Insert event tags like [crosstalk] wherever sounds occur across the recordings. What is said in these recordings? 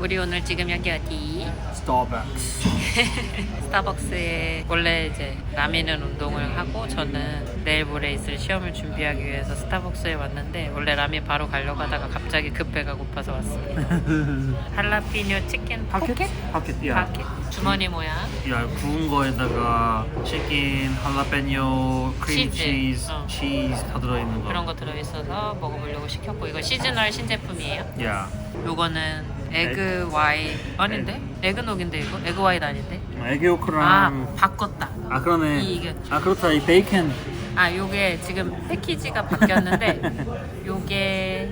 우리 오늘 지금 여기 어디? 스타벅스. [laughs] 스타벅스에 원래 이제 라미는 운동을 하고 저는 내일 모레 있을 시험을 준비하기 위해서 스타벅스에 왔는데 원래 라미 바로 가려고 하다가 갑자기 급 배가 고파서 왔습니다. [laughs] 할라피뇨 치킨 포켓? 파켓. 야. 파켓 주머니 모양 야 구운 거에다가 치킨, 할라페뇨, 크림 치즈. 치즈, 어. 치즈 다 들어있는 거. 그런 거 들어있어서 먹어보려고 시켰고 이거 시즈널 신제품이에요. 야. 요거는 에그 와이 아닌데? 에그녹인데 이거? 에그 와이 아닌데? 에그 요크랑. 아 바꿨다. 아 그러네. 이- 이게- 아 그렇다. 이 베이컨. 아 요게 지금 패키지가 바뀌었는데 [laughs] 요게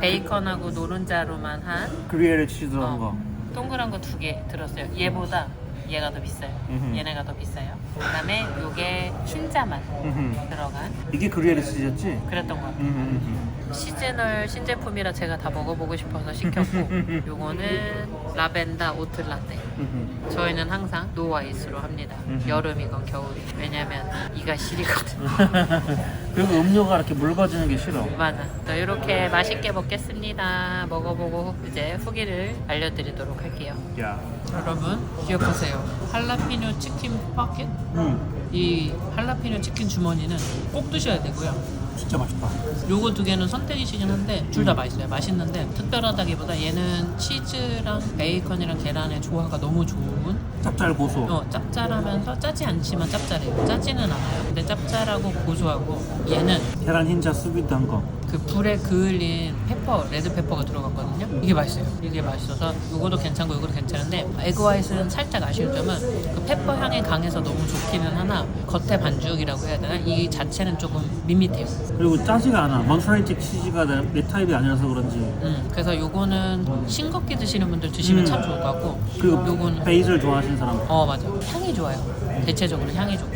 베이컨하고 노른자로만 한 그리에르 치즈 들어간 어. 거. 동그란 거 두 개 들었어요. 얘보다 얘가 더 비싸요. 음흠. 얘네가 더 비싸요. 그다음에 요게 흰자만 음흠. 들어간 이게 그리에르 치즈였지? 그랬던 것 같아요. 시즈널 신제품이라 제가 다 먹어보고 싶어서 시켰고 [laughs] 요거는 라벤더 오트 라떼. 음흠. 저희는 항상 노아이스로 합니다. 음흠. 여름이건 겨울이. 왜냐면 이가 시리거든. [laughs] 그리고 음료가 이렇게 묽어지는 게 싫어. 맞아. 또 이렇게 맛있게 먹겠습니다. 먹어보고 이제 후기를 알려드리도록 할게요. 야. 여러분 기억하세요. 할라피뇨 치킨 파켓? 음. 이 할라피뇨 치킨 주머니는 꼭 드셔야 되고요. 진짜 맛있다. 요거 두 개는 선택이시긴 한데 둘 다 맛있어요. 맛있는데 특별하다기보다 얘는 치즈랑 베이컨이랑 계란의 조화가 너무 좋은 짭짤 고소. 어, 짭짤하면서 짜지 않지만 짭짤해요. 짜지는 않아요. 근데 짭짤하고 고소하고 얘는 계란 흰자 수비도 한 거. 그 불에 그을린 페퍼, 레드 페퍼가 들어갔거든요. 이게 맛있어요. 이게 맛있어서 이거도 괜찮고 이거도 괜찮은데 에그 화이트는 살짝 아쉬운 점은 그 페퍼 향이 강해서 너무 좋기는 하나 겉에 반죽이라고 해야 되나? 이 자체는 조금 밋밋해요. 그리고 짜지가 않아. 몬스라이틱 치즈가 내, 내 타입이 아니라서 그런지. 음, 그래서 요거는 싱겁게 드시는 분들 드시면 음. 참 좋을 것 같고 그리고 요거는 베이스를 좋아하시는 사람. 어 맞아 향이 좋아요 대체적으로 향이 좋고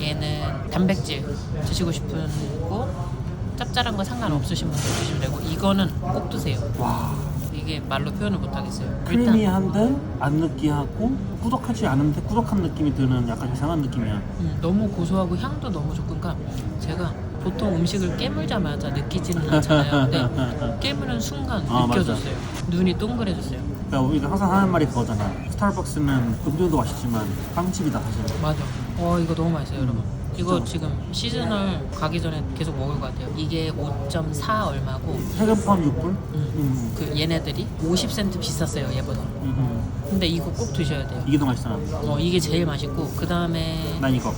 얘는 단백질 드시고 싶은 거 짭짤한 거 상관없으신 분들 드시면 되고 이거는 꼭 드세요 와. 이게 말로 표현을 못 하겠어요 크리미한데 안 느끼하고 꾸덕하지 않은데 꾸덕한 느낌이 드는 약간 이상한 느낌이야. 음, 너무 고소하고 향도 너무 좋고 그러니까 제가 보통 음식을 깨물자마자 느끼지는 않잖아요 근데 [laughs] 깨무는 순간 아, 느껴졌어요 눈이 동그래졌어요 야, 우리가 항상 하는 말이 그거잖아. 스타벅스는 음료도 맛있지만 빵집이다 사실. 맞아. 와 이거 너무 맛있어요, 여러분. 이거 진짜 지금 시즌을 가기 전에 계속 먹을 것 같아요. 이게 5.4 얼마고, 세금 포함 6불? 음, 음. 그 얘네들이 50센트 비쌌어요, 얘보다. 음. 근데 이거 꼭 드셔야 돼요. 이게 더 맛있잖아. 어 이게 제일 맛있고 그 다음에 난 이거.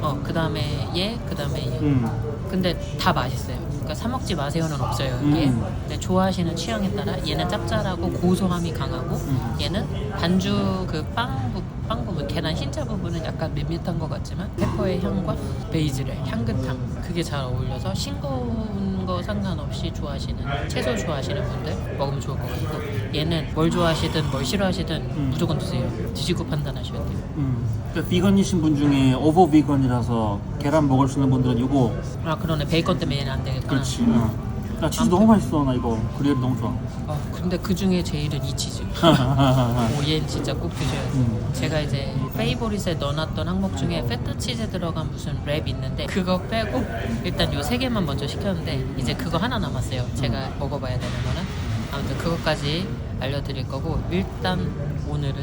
어 그 다음에 얘, 그 다음에 얘. 음. 근데 다 맛있어요. 그러니까 사 먹지 마세요는 없어요 이게. 음. 근데 좋아하시는 취향에 따라 얘는 짭짤하고 고소함이 강하고 음. 얘는 반죽 그빵 빵 부분 계란 흰자 부분은 약간 밋밋한 것 같지만 페퍼의 향과 베이즐의 향긋함 그게 잘 어울려서 싱거운 거 상관없이 좋아하시는 채소 좋아하시는 분들 먹으면 좋을 것 같고 얘는 뭘 좋아하시든 뭘 싫어하시든 음. 무조건 드세요 드시고 판단하셔야 돼요 음. 그러니까 비건이신 분 중에 오버 비건이라서 계란 먹을 수 있는 분들은 이거 아 그러네 베이컨 때문에 얘는 안 되겠구나 그렇지. 어. 야 치즈 너무 맛있어 나 이거 그리에르 너무 좋아. 어, 근데 그 중에 제일은 이 치즈 [laughs] 오, 얘는 진짜 꼭 드셔야 돼요. 음. 제가 이제 페이보릿에 넣어놨던 항목 중에 페타 치즈 들어간 무슨 랩 있는데 그거 빼고 일단 요 세 개만 먼저 시켰는데 이제 그거 하나 남았어요. 제가 먹어봐야 되는 거는 아무튼 그것까지 알려드릴 거고 일단 오늘은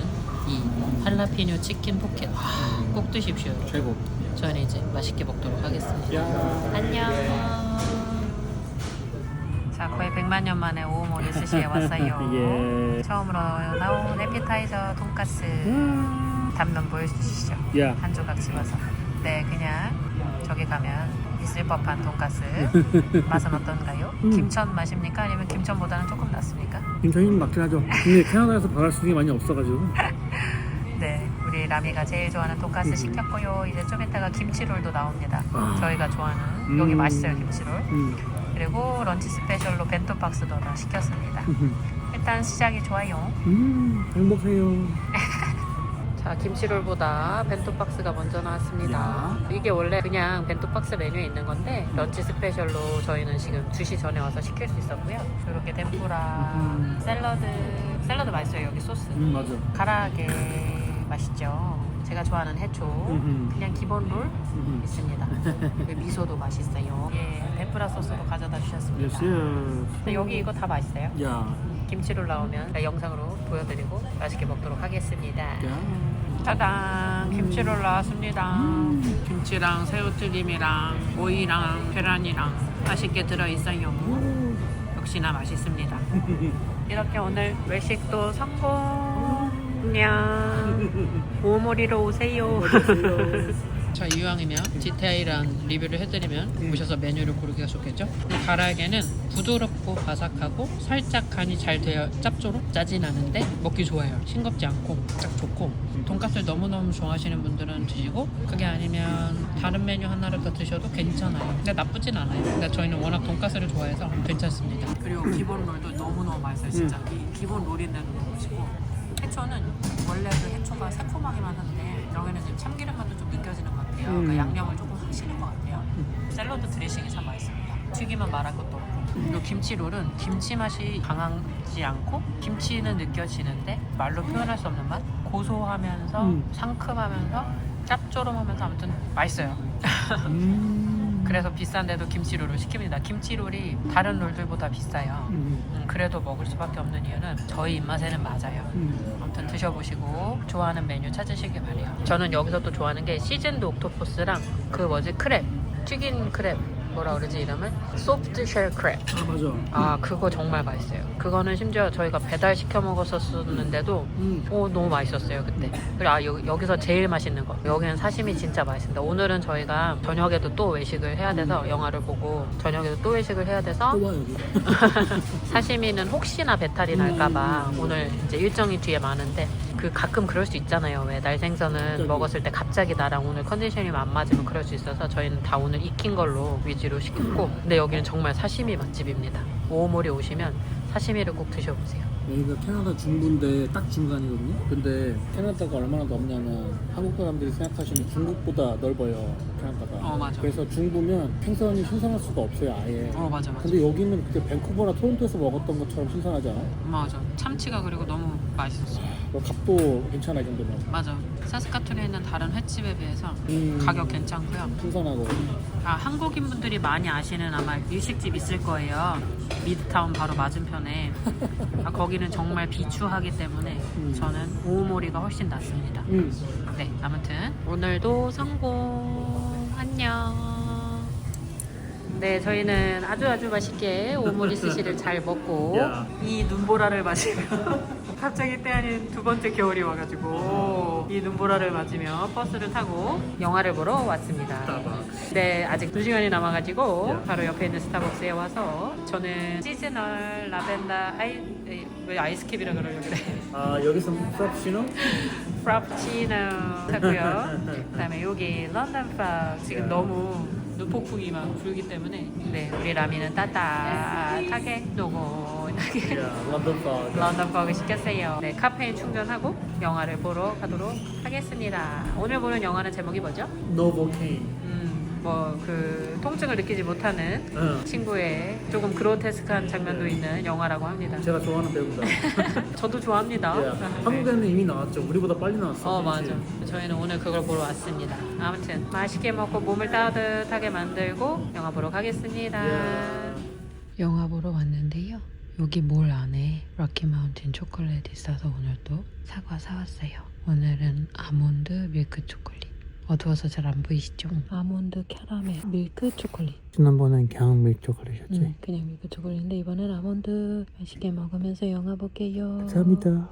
이 할라피뇨 치킨 포켓 와, 꼭 드십시오. 최고. 저는 이제 맛있게 먹도록 하겠습니다. 안녕. 자 거의 100만 년 만에 오모리 스시에 왔어요. [laughs] 예. 처음으로 나온 에피타이저 돈까스 단면 보여주시죠. 야. 한 조각 집어서. 네, 그냥 저기 가면 있을 법한 돈까스 [laughs] 맛은 어떤가요? 음. 김천 맛입니까? 아니면 김천보다는 조금 낫습니까? 김천이는 맞긴 하죠. 근데 캐나다에서 받을 수 있는 게 많이 없어가지고. [laughs] 네, 우리 라미가 제일 좋아하는 돈까스 음. 시켰고요. 이제 좀 이따가 김치롤도 나옵니다. 아. 저희가 좋아하는 음. 여기 맛있어요 김치롤. 음. 그리고 런치 스페셜로 벤토 박스도 하나 시켰습니다. [laughs] 일단 시작이 좋아요. 음. 행복해요. [laughs] 자 김치롤보다 벤토 박스가 먼저 나왔습니다. 이게 원래 그냥 벤토 박스 메뉴에 있는 건데 런치 스페셜로 저희는 지금 2시 전에 와서 시킬 수 있었고요. 이렇게 덴푸라, 음. 샐러드, 샐러드 맛있어요 여기 소스. 음 맞아. 가라아게 맛있죠. 제가 좋아하는 해초, 음흠. 그냥 기본 롤 음. 있습니다. 그리고 미소도 맛있어요. 예, 덴푸라 소스로 가져다 주셨습니다. 예스. 근데 여기 이거 다 맛있어요. 야. 김치로 나오면 영상으로 보여드리고 맛있게 먹도록 하겠습니다. 야. 짜잔 김치롤 나왔습니다 김치랑 새우튀김이랑 오이랑 계란이랑 맛있게 들어있어요 역시나 맛있습니다 [laughs] 이렇게 오늘 외식도 성공 안녕. 오모리로 오세요. [laughs] 자 이왕이면 디테일한 리뷰를 해드리면 오셔서 메뉴를 고르기가 좋겠죠? 가라게는 부드럽고 바삭하고 살짝 간이 잘 되어 짭조름 짜진 않은데 먹기 좋아요. 싱겁지 않고 딱 좋고. 돈까스를 너무너무 좋아하시는 분들은 드시고 그게 아니면 다른 메뉴 하나를 더 드셔도 괜찮아요. 근데 나쁘진 않아요. 근데 저희는 워낙 돈까스를 좋아해서 괜찮습니다. 그리고 기본 롤도 너무너무 맛있어요 진짜. 이 기본 롤인데도 너무 맛있고 해초는 원래 그 해초가 새콤하기만 한데 여기는 지금 참기름 맛도 좀 느껴지는 것 같아요. 음. 그 양념을 조금 하시는 것 같아요. 샐러드 드레싱이 참 맛있습니다. 튀기만 말할 것도 없고. 이 김치롤은 김치 맛이 강하지 않고 김치는 느껴지는데 말로 표현할 수 없는 맛? 고소하면서 음. 상큼하면서 짭조름하면서 아무튼 맛있어요. 음. 그래서 비싼데도 김치롤을 시킵니다. 김치롤이 다른 롤들보다 비싸요. 음. 음, 그래도 먹을 수밖에 없는 이유는 저희 입맛에는 맞아요. 음. 아무튼 드셔보시고 좋아하는 메뉴 찾으시길 바래요. 저는 여기서 또 좋아하는 게 시즌드 옥토퍼스랑 그 뭐지 크랩 튀긴 크랩 뭐라 그러지 이름을 소프트 쉘 크랩. 아 맞아. 아 그거 정말 맛있어요. 그거는 심지어 저희가 배달 시켜 먹었었는데도 음. 오 너무 맛있었어요 그때. 그리고 아 여기, 여기서 제일 맛있는 거. 여기는 사심이 진짜 맛있습니다. 오늘은 저희가 저녁에도 또 외식을 해야 돼서 영화를 보고 저녁에도 또 외식을 해야 돼서 또와 여기. [laughs] 사시미는 혹시나 배탈이 날까봐 오늘 이제 일정이 뒤에 많은데 그 가끔 그럴 수 있잖아요. 왜 날생선은 갑자기. 먹었을 때 갑자기 나랑 오늘 컨디션이 안 맞으면 그럴 수 있어서 저희는 다 오늘 익힌 걸로 위주로 시켰고 근데 여기는 정말 사시미 맛집입니다. 오모리 오시면 사시미를 꼭 드셔보세요. 여기가 캐나다 중부인데 딱 중간이거든요. 근데 캐나다가 얼마나 넓냐면 한국 사람들이 생각하시는 중국보다 넓어요. 캐나다가. 어, 맞아. 그래서 중부면 생선이 신선할 수가 없어요 아예. 어 맞아 맞아 근데 여기는 그때 밴쿠버나 토론토에서 먹었던 것처럼 신선하잖아. 맞아 참치가 그리고 너무 맛있었어. 그 값도 괜찮아 이 정도면. 맞아 사스카툰에 있는 다른 횟집에 비해서 음, 가격 괜찮고요. 신선하고. 아, 한국인 분들이 많이 아시는 아마 일식집 있을 거예요. 미드타운 바로 맞은편에. [laughs] 아, 거기는 정말 비추하기 때문에 음. 저는 오모리가 훨씬 낫습니다. 음. 네, 아무튼 오늘도 성공. 안녕. 네, 저희는 아주 아주 맛있게 오모리 스시를 잘 먹고 [laughs] 야. 이 눈보라를 마시며 [laughs] 갑자기 때 아닌 두 번째 겨울이 와가지고 이 눈보라를 맞으며 버스를 타고 영화를 보러 왔습니다. 스타벅스. 네, 아직 2시간이 남아가지고 야. 바로 옆에 있는 스타벅스에 와서 저는 시즈널 라벤더 아이, 에이, 왜 아이스캡이라 그러려고 그래. 아 여기서 프라푸치노? 프라푸치노 하고요. 그다음에 여기 런던 팍 지금 너무 눈폭풍이 막 불기 때문에 네 우리 라미는 따뜻하게 야 런던 퍽을 시켰어요. 네 카페인 충전하고 영화를 보러 가도록 하겠습니다. 오늘 보는 영화는 제목이 뭐죠? 노보케인. 음 뭐 그 통증을 느끼지 못하는 응. 친구의 조금 그로테스크한 장면도 있는 영화라고 합니다. 제가 좋아하는 배우다. [laughs] 저도 좋아합니다. 야, 네. 한국에는 이미 나왔죠. 우리보다 빨리 나왔어. 어? 맞아. 저희는 오늘 그걸 보러 왔습니다. 아무튼 맛있게 먹고 몸을 따뜻하게 만들고 영화 보러 가겠습니다. 예. 영화 보러 왔는데요. 여기 몰 안에 럭키 마운틴 초콜릿 있어서 오늘 또 사과 사왔어요. 오늘은 아몬드 밀크 초콜릿. 어두워서 잘 안 보이시죠? 아몬드 캐러멜 밀크 초콜릿. 지난번엔 그냥 밀 초콜릿이었지. 음, 그냥 밀크 초콜릿인데 이번엔 아몬드 맛있게 먹으면서 영화 볼게요. 감사합니다.